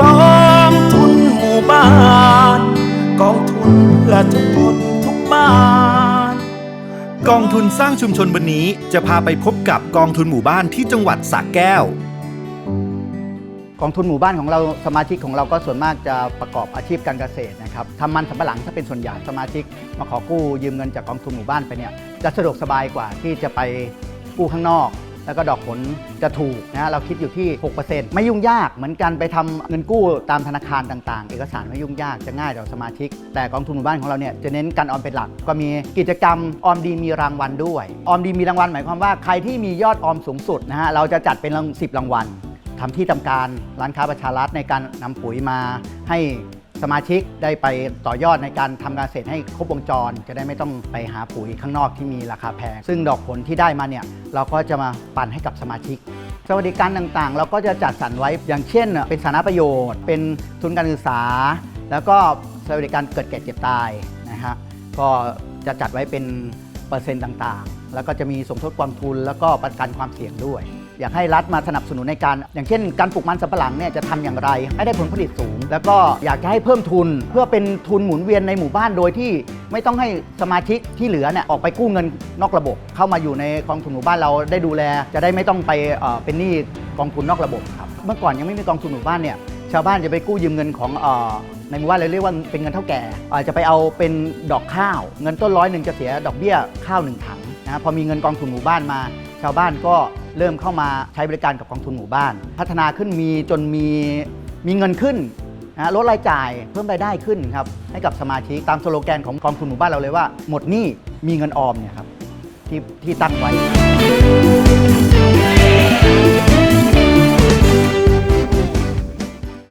กองทุนหมู่บ้าน กองทุนเพื่อทุกคนทุกบ้าน กองทุนสร้างชุมชนวันนี้จะพาไปพบกับกองทุนหมู่บ้านที่จังหวัดสระแก้ว กองทุนหมู่บ้านของเราสมาชิกของเราก็ส่วนมากจะประกอบอาชีพการเกษตรนะครับทำมันสำปะหลังถ้าเป็นส่วนใหญ่สมาชิก มาขอกู้ยืมเงินจากกองทุนหมู่บ้านไปเนี่ยจะสะดวกสบายกว่าที่จะไปกู้ข้างนอก แล้วก็ดอกผลจะถูกนะเราคิดอยู่ที่ 6%ไม่ยุ่งยากเหมือนกันไปทำเงินกู้ตามธนาคารต่างๆ เอกสารไม่ยุ่งยากจะง่ายต่อสมาชิก แต่กองทุนหมู่บ้านของเราเนี่ยจะเน้นการออมเป็นหลัก ก็มีกิจกรรมออมดีมีรางวัลด้วย ออมดีมีรางวัลหมายความว่าใครที่มียอดออมสูงสุดนะฮะเราจะจัดเป็นรางสิบรางวัลทำที่ทำการร้านค้าประชารัฐในการนำปุ๋ยมาให้ สมาชิกได้ไปต่อยอดในการทำการเกษตรให้ครบวงจร จะได้ไม่ต้องไปหาปุ๋ยข้างนอกที่มีราคาแพง ซึ่งดอกผลที่ได้มาเนี่ยเราก็จะมาปั่นให้กับสมาชิก สวัสดิการต่างๆ เราก็จะจัดสรรไว้อย่างเช่น เป็นสาธารณประโยชน์ เป็นทุนการศึกษา แล้วก็สวัสดิการเกิดแก่เจ็บตายนะฮะก็จะจัดไว้เป็นเปอร์เซ็นต์ต่างๆ แล้วก็จะมีสมทบความทุนแล้วก็ประกันความเสี่ยงด้วย อยากให้รัฐมาสนับสนุนในการ อย่างเช่น การปลูกมันสำปะหลังเนี่ยจะทำอย่างไร ให้ได้ผลผลิตสูง แล้วก็อยากจะให้เพิ่มทุนเพื่อเป็นทุนหมุนเวียนในหมู่บ้านโดยที่ไม่ต้องให้สมาชิกที่เหลือเนี่ยออกไปกู้เงินนอกระบบ เข้ามาอยู่ในกองทุนหมู่บ้านเราได้ดูแล จะได้ไม่ต้องไปเป็นหนี้กองทุนนอกระบบครับเมื่อก่อนยังไม่มีกองทุนหมู่บ้านเนี่ยชาวบ้านจะไปกู้ยืมเงินของในหมู่บ้านเราเรียกว่าเป็นเงินเท่าแก่อาจจะไปเอาเป็นดอกข้าว เงินต้นร้อยหนึ่งจะเสียดอกเบี้ยข้าวหนึ่งถังนะพอมีเงินกองทุนหมู่บ้านมา ชาวบ้านก็เริ่มเข้ามาใช้บริการกับกองทุนหมู่บ้าน พัฒนาขึ้นมีจนมีมีเงินขึ้นนะลดรายจ่ายเพิ่มรายได้ขึ้นครับให้กับสมาชิกตามสโลแกนของกองทุนหมู่บ้านเราเลยว่า หมดหนี้มีเงินออมเนี่ยครับที่ที่ตั้งไว้